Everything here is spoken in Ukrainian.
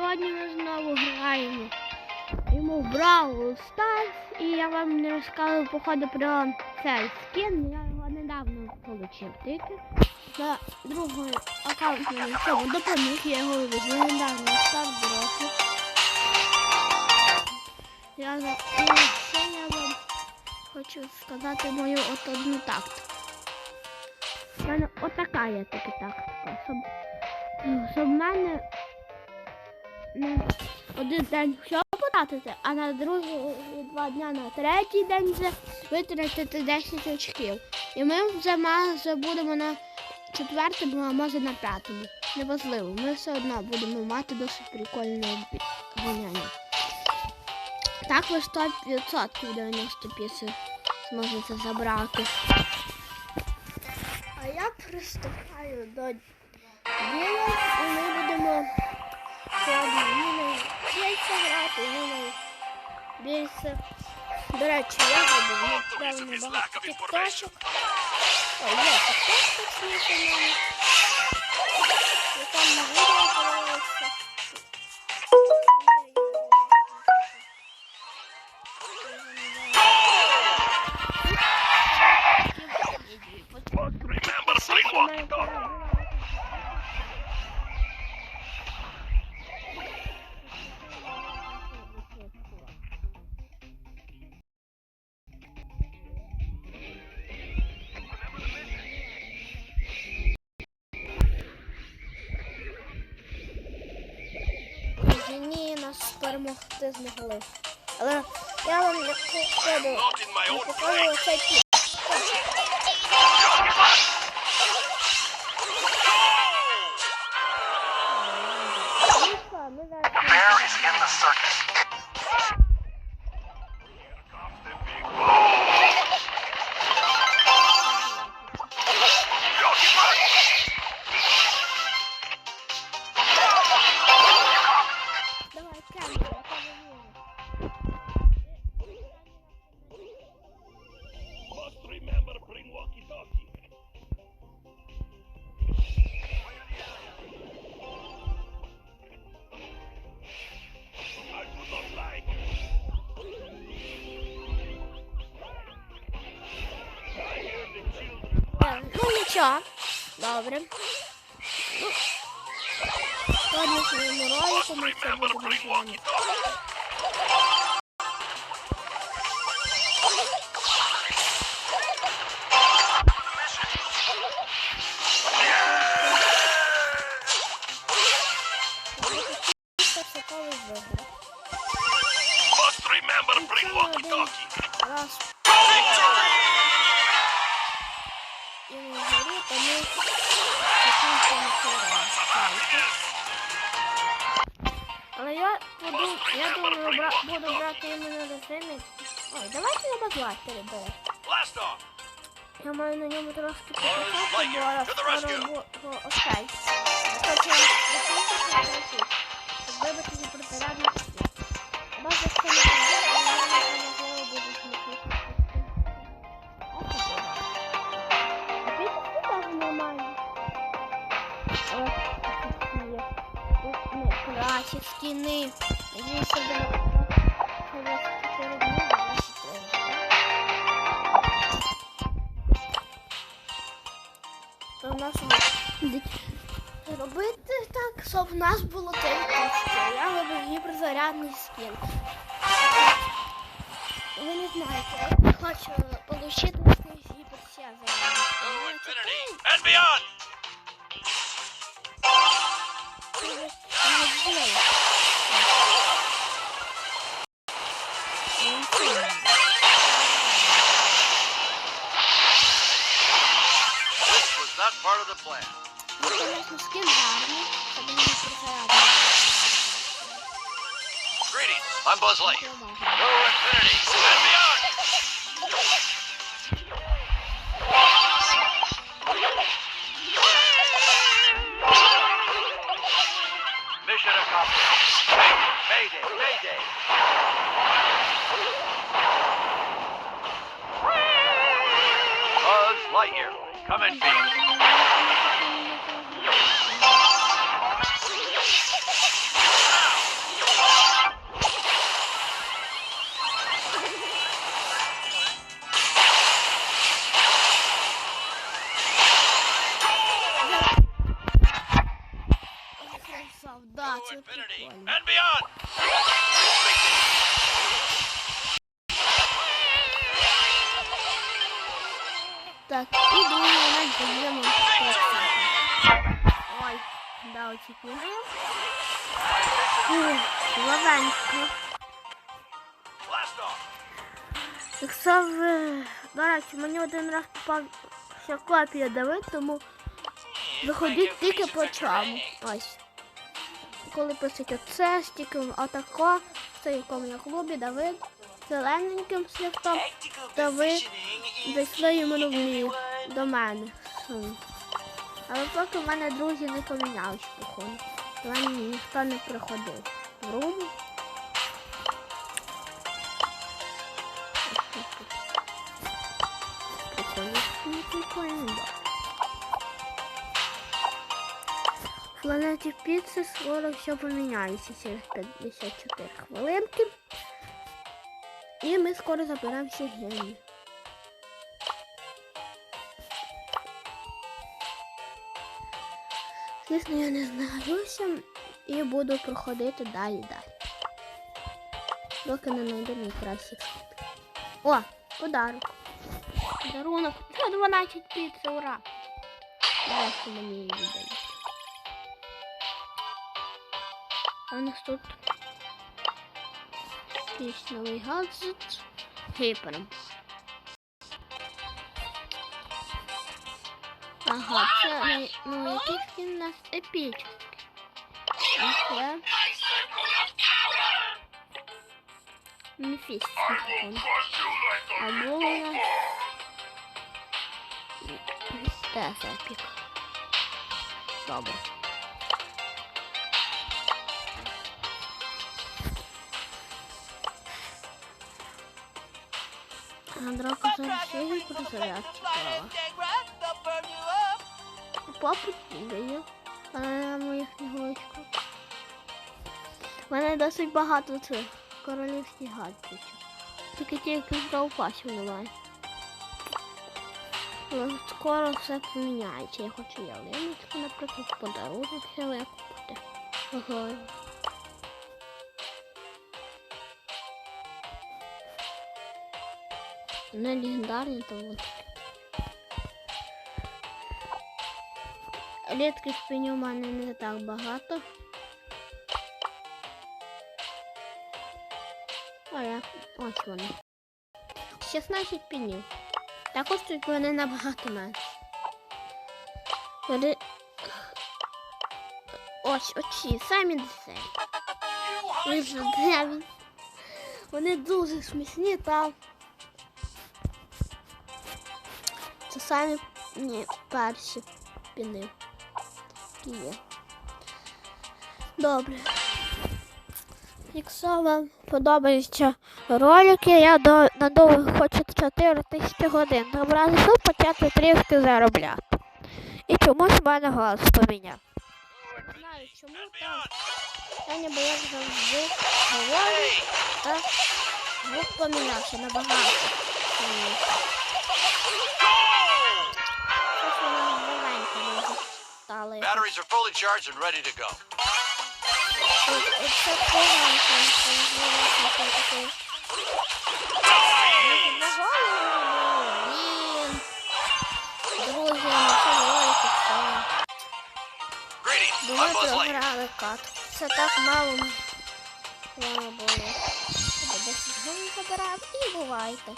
Сьогодні ми знову граємо йому Brawl Stars, і я вам не розказував походу про цей скін. Я його недавно отримав тільки. На другому аккаунті на цьому допоміг, я його вивезу недавно став дорослий. Я за ще я вам хочу сказати мою от одну тактику. У мене отака є таки тактика. Щоб в мене один день все потратити, а на другий два дня на третій день вже витратити 10 очків. І ми вже може будемо на четвертому, а може на п'ятому. Неважливо, ми все одно будемо мати досить прикольне обміняння. Так ви 100% 95 зможете забрати. А я приступаю до діла, і ми будемо міною більше грати, міною більше. До речі, я зробив недавно багато тікточок. Ой, є тікточок смішаний. І там на відео появилося. Remember to bring agora Deus me rolou. Ela, ela me recuperou. Eu sei que... Bear is in the circus. Ну. Добре. Ну, Сьогодні в своєму ролику ми це будемо буду, я думаю, бра, буду брати іменно резини. Ой, давайте беремо. Blast off! Я маю на ньому трошки покатати, бо я скоро бу- окей. Кращі скіни. Надіюся, буде через 4 дні 23. То в нас робити так, щоб в нас було кошти. Я вибрав гіперзарядний скін. Ви не знаєте, я хочу отримати цей гіперзарядний To part of the plan. Greetings, I'm Buzz Lightyear. Go Infinity and beyond! Infinity прикольно. And beyond! Так, і думаю. Ой, да, очікуємо. Off! Якщо ви... До речі, мені один раз попав ще копія Давид, тому виходіть тільки по чому. Ось. Коли пишуть оце, стільки отако, це якому я клубі Давид, зелененьким то ви зайшли іменно в мій, до мене. Але поки в мене друзі не помінялись, походу. До мене ніхто не приходив. Руму. Прикольно, не прикольно, В планеті піци скоро все поміняється через 54 хвилинки. І ми скоро заберемо всі гені. Звісно, я не знаюся і буду проходити далі далі. Доки не знайду найкращих. О, подарок. Подарунок. 12 піци, ура! Давай, мені її віддають. А у нас тут якийсь новий гаджет. Гіпер. Ага, це ну, ну якийсь він у нас епічний. А це міфічний. Або у нас Теж епік. Добре. А драка зараз ще й призаряд цікава. Папу даю. Але на моїх книгочках. У мене досить багато цих королівських гаджетів. Тільки тільки запасів немає. Але Скоро все поміняється. Я хочу ялиночку, наприклад, подарунок ще викупити. Ага. Не легендарні, то от. Рідких у мене не так багато. А я ось вони. 16 пенів. Також тут вони набагато менше. Вони... Ось оці, самі десерт. Вони. Вони дуже смішні там. Самі ні, перші піни. Такі є. Добре. Якщо вам подобаються ролики, я до, надовго хочу 4 тисячі годин. Добре, щоб почати трішки заробляти. І чомусь в мене голос поміняв. Не знаю, чому так. Я не бояк завжди говорю, та звук помінявся набагато. Batteries are fully charged and ready to go. Це погано, що таке. Блін. Друзі, на цьому ролику все. Greetings, I'm Думаю, Buzz Lightyear. програли кат. Це так мало. Воно було. 10 гривень забирав і бувайте.